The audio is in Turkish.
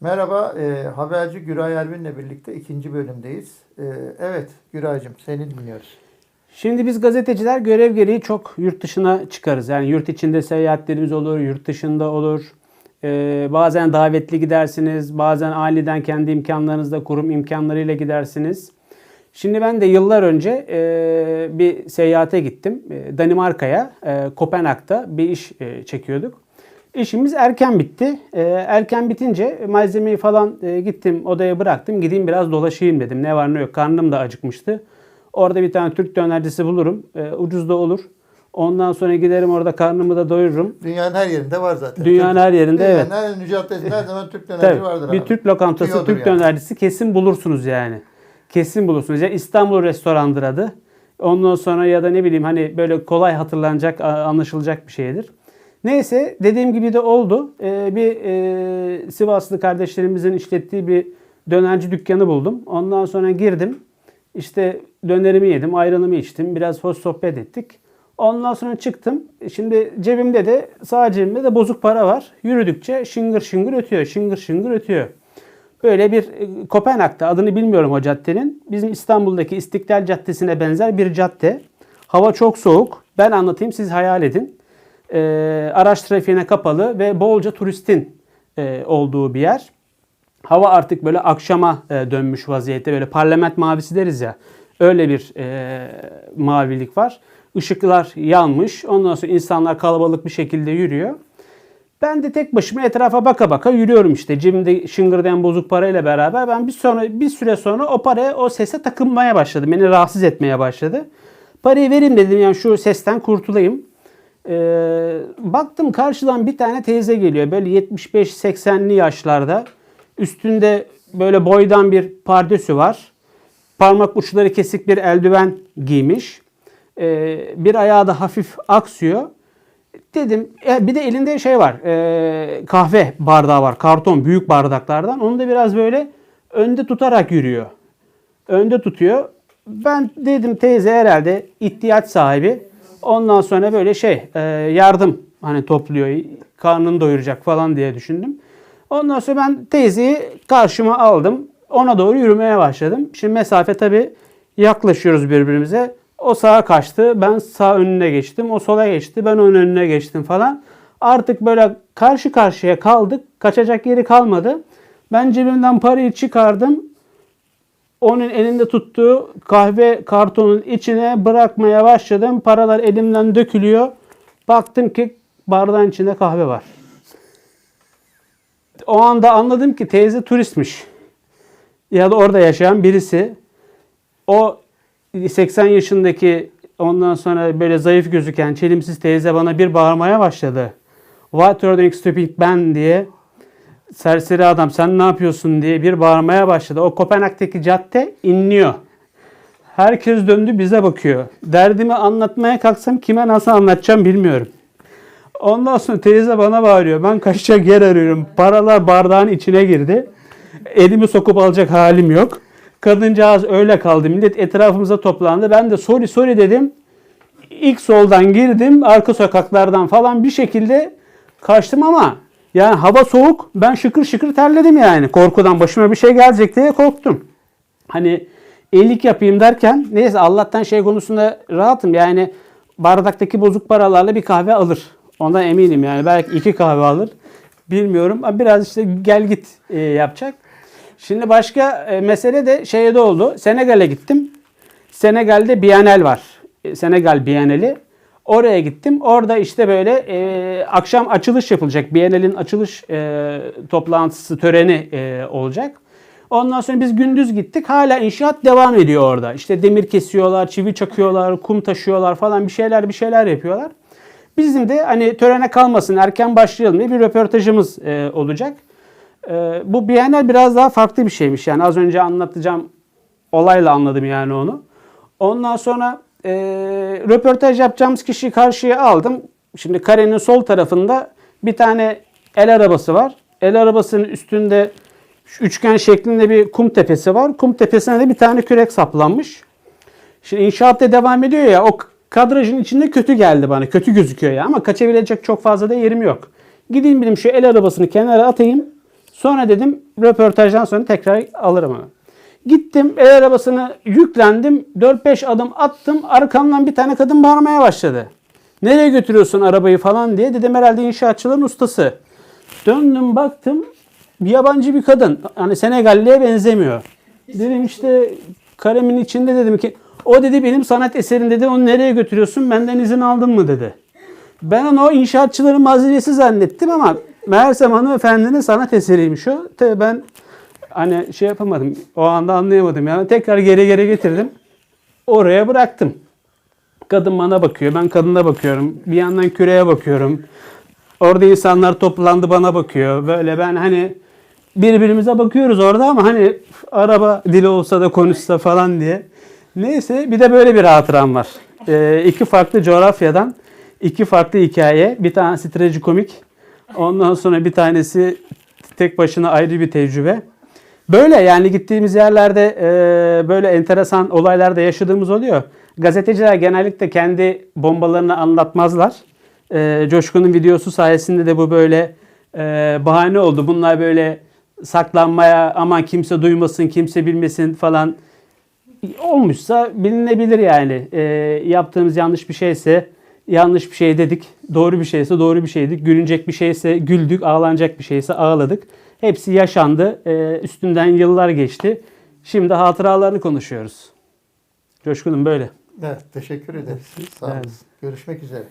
Merhaba, e, haberci Güray Ervin'le birlikte ikinci bölümdeyiz. E, evet, Güray'cığım seni dinliyoruz. Şimdi biz gazeteciler görev gereği çok yurt dışına çıkarız. Yani yurt içinde seyahatlerimiz olur, yurt dışında olur. Ee, bazen davetli gidersiniz, bazen aniden kendi imkanlarınızla, kurum imkanlarıyla gidersiniz. Şimdi ben de yıllar önce e, bir seyahate gittim. E, Danimarka'ya, e, Kopenhag'da bir iş e, çekiyorduk. İşimiz erken bitti. E, erken bitince malzemeyi falan e, gittim odaya bıraktım. Gideyim biraz dolaşayım dedim. Ne var ne yok. Karnım da acıkmıştı. Orada bir tane Türk dönercisi bulurum. E, ucuz da olur. Ondan sonra giderim orada karnımı da doyururum. Dünyanın her yerinde var zaten. Dünyanın Türk- her yerinde, Dünyanın evet. her ünlü caddesinde her zaman Türk dönerci Tabii, vardır bir abi. Türk lokantası, Diyordur Türk yani. dönercisi kesin bulursunuz yani. Kesin bulursunuz. Ya İstanbul restorandır adı. Ondan sonra ya da ne bileyim hani böyle kolay hatırlanacak, anlaşılacak bir şeydir. Neyse dediğim gibi de oldu. Ee, bir e, Sivaslı kardeşlerimizin işlettiği bir dönerci dükkanı buldum. Ondan sonra girdim. İşte dönerimi yedim, ayranımı içtim. Biraz hoş sohbet ettik. Ondan sonra çıktım. Şimdi cebimde de sağ cebimde de bozuk para var. Yürüdükçe şıngır şıngır ötüyor, şıngır şıngır ötüyor. Böyle bir e, Kopenhag'da adını bilmiyorum o caddenin. Bizim İstanbul'daki İstiklal Caddesi'ne benzer bir cadde. Hava çok soğuk. Ben anlatayım siz hayal edin. Ee, araç trafiğine kapalı ve bolca turistin e, olduğu bir yer. Hava artık böyle akşama e, dönmüş vaziyette. Böyle parlament mavisi deriz ya. Öyle bir e, mavilik var. Işıklar yanmış. Ondan sonra insanlar kalabalık bir şekilde yürüyor. Ben de tek başıma etrafa baka baka yürüyorum işte. Cebimde şıngırdayan bozuk parayla beraber ben bir sonra bir süre sonra o paraya o sese takılmaya başladım. Beni rahatsız etmeye başladı. Parayı vereyim dedim yani şu sesten kurtulayım. Ee, baktım karşıdan bir tane teyze geliyor. Böyle 75-80'li yaşlarda. Üstünde böyle boydan bir pardösü var. Parmak uçları kesik bir eldiven giymiş. Ee, bir ayağı da hafif aksıyor. Dedim e, bir de elinde şey var. e, kahve bardağı var. Karton büyük bardaklardan. Onu da biraz böyle önde tutarak yürüyor. Önde tutuyor. Ben dedim teyze herhalde ihtiyaç sahibi. Ondan sonra böyle şey e, yardım hani topluyor. Karnını doyuracak falan diye düşündüm. Ondan sonra ben teyzeyi karşıma aldım. Ona doğru yürümeye başladım. Şimdi mesafe tabii yaklaşıyoruz birbirimize. O sağa kaçtı. Ben sağ önüne geçtim. O sola geçti. Ben onun önüne geçtim falan. Artık böyle karşı karşıya kaldık. Kaçacak yeri kalmadı. Ben cebimden parayı çıkardım. Onun elinde tuttuğu kahve kartonun içine bırakmaya başladım. Paralar elimden dökülüyor. Baktım ki bardağın içinde kahve var. O anda anladım ki teyze turistmiş. Ya da orada yaşayan birisi. O 80 yaşındaki ondan sonra böyle zayıf gözüken çelimsiz teyze bana bir bağırmaya başladı. What are you stupid man diye. Serseri adam sen ne yapıyorsun diye bir bağırmaya başladı. O Kopenhag'daki cadde inliyor. Herkes döndü bize bakıyor. Derdimi anlatmaya kalksam kime nasıl anlatacağım bilmiyorum. Ondan sonra teyze bana bağırıyor. Ben kaçacak yer arıyorum. Paralar bardağın içine girdi. Elimi sokup alacak halim yok. Kadıncağız öyle kaldı. Millet etrafımıza toplandı. Ben de sorry sorry dedim. İlk soldan girdim. Arka sokaklardan falan bir şekilde kaçtım ama yani hava soğuk. Ben şıkır şıkır terledim yani. Korkudan başıma bir şey gelecek diye korktum. Hani iyilik yapayım derken neyse Allah'tan şey konusunda rahatım. Yani bardaktaki bozuk paralarla bir kahve alır. Ondan eminim yani. Belki iki kahve alır. Bilmiyorum. Ama biraz işte gel git e, yapacak. Şimdi başka e, mesele de şeye de oldu. Senegal'e gittim. Senegal'de Bienal var. E, Senegal Bienali. Oraya gittim. Orada işte böyle e, akşam açılış yapılacak. Bienal'in açılış e, toplantısı, töreni e, olacak. Ondan sonra biz gündüz gittik. Hala inşaat devam ediyor orada. İşte demir kesiyorlar, çivi çakıyorlar, kum taşıyorlar falan bir şeyler bir şeyler yapıyorlar. Bizim de hani törene kalmasın erken başlayalım diye bir röportajımız e, olacak. E, bu Bienal biraz daha farklı bir şeymiş. Yani az önce anlatacağım olayla anladım yani onu. Ondan sonra e, röportaj yapacağımız kişiyi karşıya aldım. Şimdi karenin sol tarafında bir tane el arabası var. El arabasının üstünde üçgen şeklinde bir kum tepesi var. Kum tepesine de bir tane kürek saplanmış. Şimdi inşaat da devam ediyor ya o kadrajın içinde kötü geldi bana. Kötü gözüküyor ya ama kaçabilecek çok fazla da yerim yok. Gideyim benim şu el arabasını kenara atayım. Sonra dedim röportajdan sonra tekrar alırım onu. Gittim el arabasına yüklendim. 4-5 adım attım. Arkamdan bir tane kadın bağırmaya başladı. Nereye götürüyorsun arabayı falan diye. Dedim herhalde inşaatçıların ustası. Döndüm baktım bir yabancı bir kadın. Hani Senegalli'ye benzemiyor. Dedim işte karemin içinde dedim ki o dedi benim sanat eserim dedi. Onu nereye götürüyorsun? Benden izin aldın mı dedi. Ben onu o inşaatçıların malzemesi zannettim ama meğersem hanımefendinin sanat eseriymiş o. Tabii ben hani şey yapamadım. O anda anlayamadım. Yani tekrar geri geri getirdim. Oraya bıraktım. Kadın bana bakıyor. Ben kadına bakıyorum. Bir yandan küreye bakıyorum. Orada insanlar toplandı bana bakıyor. Böyle ben hani birbirimize bakıyoruz orada ama hani araba dili olsa da konuşsa falan diye. Neyse bir de böyle bir hatıram var. Ee, iki farklı coğrafyadan iki farklı hikaye. Bir tanesi trajikomik. Ondan sonra bir tanesi tek başına ayrı bir tecrübe. Böyle yani gittiğimiz yerlerde e, böyle enteresan olaylar da yaşadığımız oluyor. Gazeteciler genellikle kendi bombalarını anlatmazlar. E, Coşkun'un videosu sayesinde de bu böyle e, bahane oldu. Bunlar böyle saklanmaya aman kimse duymasın, kimse bilmesin falan olmuşsa bilinebilir yani. E, yaptığımız yanlış bir şeyse yanlış bir şey dedik. Doğru bir şeyse doğru bir şeydik. Gülünecek bir şeyse güldük. Ağlanacak bir şeyse ağladık. Hepsi yaşandı. E, üstünden yıllar geçti. Şimdi hatıralarını konuşuyoruz. Coşkun'um böyle. Evet, teşekkür ederiz. Sağ Evet. olasın. Görüşmek üzere.